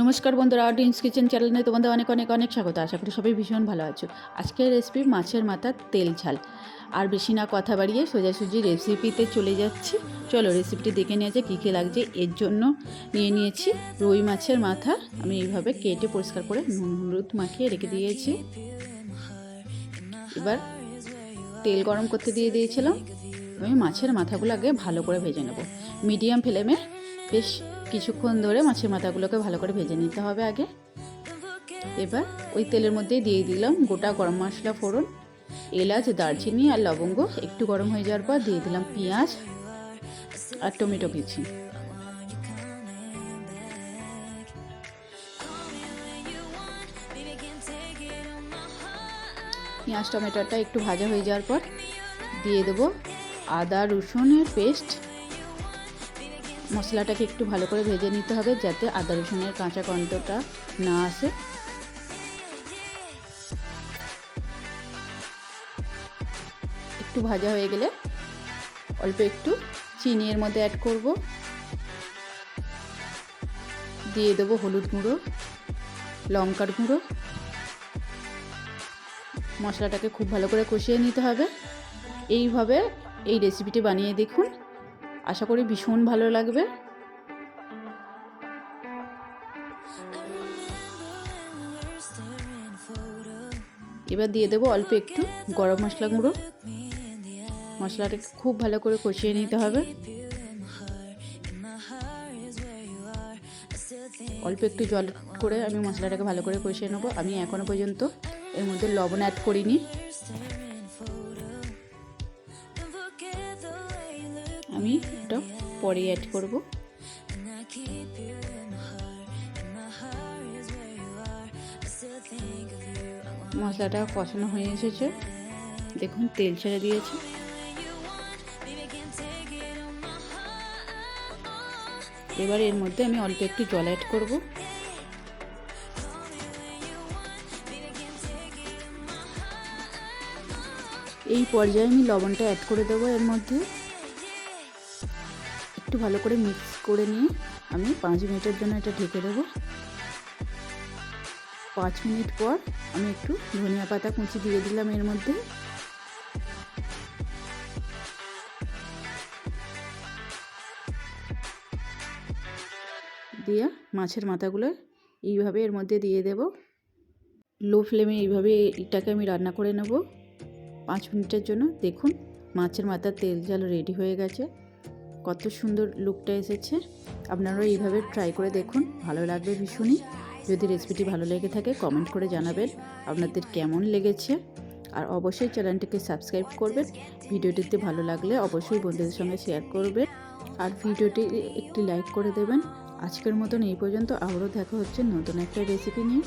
নমস্কার বন্ধুরা Dienes kitchen চ্যানেলে তোমাদের অনেক অনেক অনেক স্বাগত। আশা করি সবাই ভীষণ ভালো আছো। আজকের রেসিপি মাছের মাথার তেল ঝাল। আর বেশি না কথা বাড়িয়ে সোজাসুজি রেসিপিতে চলে যাচ্ছি। চলো রেসিপিটি দেখে নিয়ে যে কী কী লাগছে। এর জন্য নিয়ে নিয়েছি রুই মাছের মাথা। আমি এইভাবে কেটে পরিষ্কার করে নুন, হলুদ মাখিয়ে রেখে দিয়েছি। এবার তেল গরম করতে দিয়ে দিয়েছিলাম। আমি মাছের মাথাগুলো আগে ভালো করে ভেজে নেব। মিডিয়াম ফ্লেমে বেশ কিছুক্ষণ ধরে মাছের মাথাগুলোকে ভালো করে ভেজে নিতে হবে আগে। এবার ওই তেলের মধ্যে দিয়ে দিলাম গোটা গরম মশলা ফোড়ন, এলাচ, দারচিনি আর লবঙ্গ। একটু গরম হয়ে যাওয়ার পর দিয়ে দিলাম পেঁয়াজ আর টমেটো কুচি। পেঁয়াজ, টমেটোটা একটু ভাজা হয়ে যাওয়ার পর দিয়ে দেবো আদা রসুনের পেস্ট। মশলাটাকে একটু ভালো করে ভেজে নিতে হবে যাতে আদা রসুনের কাঁচা গন্ধটা না আসে। একটু ভাজা হয়ে গেলে অল্প একটু চিনি এর মধ্যে অ্যাড করব। দিয়ে দেবো হলুদ গুঁড়ো, লঙ্কার গুঁড়ো। মশলাটাকে খুব ভালো করে কষিয়ে নিতে হবে। এইভাবে এই রেসিপিটি বানিয়ে দেখুন। আশা করি ভীষণ ভালো লাগবে। এবার দিয়ে দেবো অল্প একটু গরম মশলা গুঁড়ো। মশলাটাকে খুব ভালো করে কষিয়ে নিতে হবে। অল্প একটু জল করে আমি মশলাটাকে ভালো করে কষিয়ে নেব। আমি এখনও পর্যন্ত এর মধ্যে লবণ অ্যাড করিনি। আমি এটা পরে অ্যাড করব। মশলাটা কষানো হয়ে এসেছে। দেখুন, তেল ছেড়ে দিয়েছে। এবার এর মধ্যে আমি অল্প একটু জল অ্যাড করব। এই পর্যায়ে আমি লবণটা অ্যাড করে দেবো এর মধ্যে। একটু ভালো করে মিক্স করে নিয়ে আমি পাঁচ মিনিটের জন্য এটা ঢেকে দেবো। পাঁচ মিনিট পর আমি একটু ধনিয়া পাতা কুচি দিয়ে দিলাম এর মধ্যে। দিয়ে মাছের মাথাগুলো এইভাবে এর মধ্যে দিয়ে দেব। লো ফ্লেমে এইভাবে এটাকে আমি রান্না করে নেব। পাঁচ মিনিটের জন্য দেখুন মাছের মাথার তেল জাল রেডি হয়ে গেছে। কত সুন্দর লুকটা এসেছে। আপনারাও এইভাবে ট্রাই করে দেখুন, ভালো লাগবে ভীষণই। যদি রেসিপিটি ভালো লেগে থাকে কমেন্ট করে জানাবেন আপনাদের কেমন লেগেছে। আর অবশ্যই চ্যানেলটিকে সাবস্ক্রাইব করবেন, ভিডিওটিতে ভালো লাগলে অবশ্যই বন্ধুদের সঙ্গে শেয়ার করবেন। আর ভিডিওটি একটি লাইক করে দেবেন। আজকের মতন এই পর্যন্ত, আবারও দেখা হচ্ছে নতুন একটা রেসিপি নিয়ে।